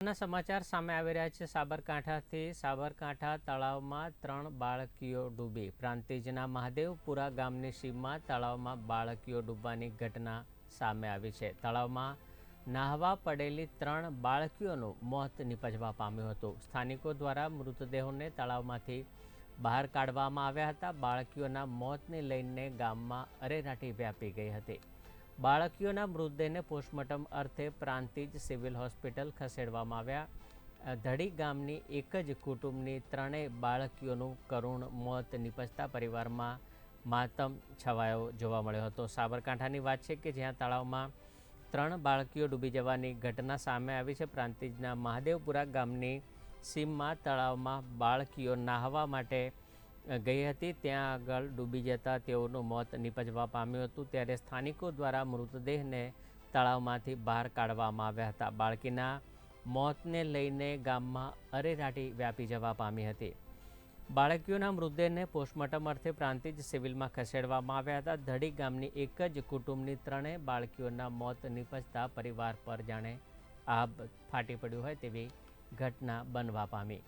ના સમાચાર સામે આવી રહ્યા છે. સાબરકાંઠાથી સાબરકાંઠા તળાવમાં ત્રણ બાળકીઓ ડૂબી. પ્રાંતિજના મહાદેવપુરા ગામની સીમમાં તળાવમાં બાળકીઓ ડૂબવાની ઘટના સામે આવી છે. તળાવમાં નાહવા પડેલી ત્રણ બાળકીઓનું મોત નિપજવા પામ્યું હતું. સ્થાનિકો દ્વારા મૃતદેહોને તળાવમાંથી બહાર કાઢવામાં આવ્યા હતા. બાળકીઓના મોતને લઈને ગામમાં અરેરાટી વ્યાપી ગઈ હતી. બાળકીઓના મૃતદેહને પોસ્ટમોર્ટમ અર્થે પ્રાંતિજ સિવિલ હોસ્પિટલ ખસેડવામાં આવ્યા. ધડી ગામની એક જ કુટુંબની ત્રણેય બાળકીઓનું કરુણ મોત નિપજતા પરિવારમાં માતમ છવાયો જોવા મળ્યો હતો. સાબરકાંઠાની વાત છે કે જ્યાં તળાવમાં ત્રણ બાળકીઓ ડૂબી જવાની ઘટના સામે આવી છે, પ્રાંતિજના મહાદેવપુરા ગામની સીમમાં તળાવમાં બાળકીઓ નાહવા માટે ગઈ હતી. ત્યાં આગળ ડૂબી જતા તેઓનું મોત નિપજવા પામ્યું હતું. ત્યારે સ્થાનિકો દ્વારા મૃતદેહને તળાવમાંથી બહાર કાઢવામાં આવ્યા હતા. બાળકીના મોતને લઈને ગામમાં અરેરાટી વ્યાપી જવા પામી હતી. બાળકીઓના મૃતદેહને પોસ્ટમોર્ટમ અર્થે પ્રાંતિજ સિવિલમાં ખસેડવામાં આવ્યા હતા. ધડી ગામની એક જ કુટુંબની ત્રણેય બાળકીઓના મોત નિપજતા પરિવાર પર જાણે આબ ફાટી પડ્યું હોય તેવી ઘટના બનવા પામી.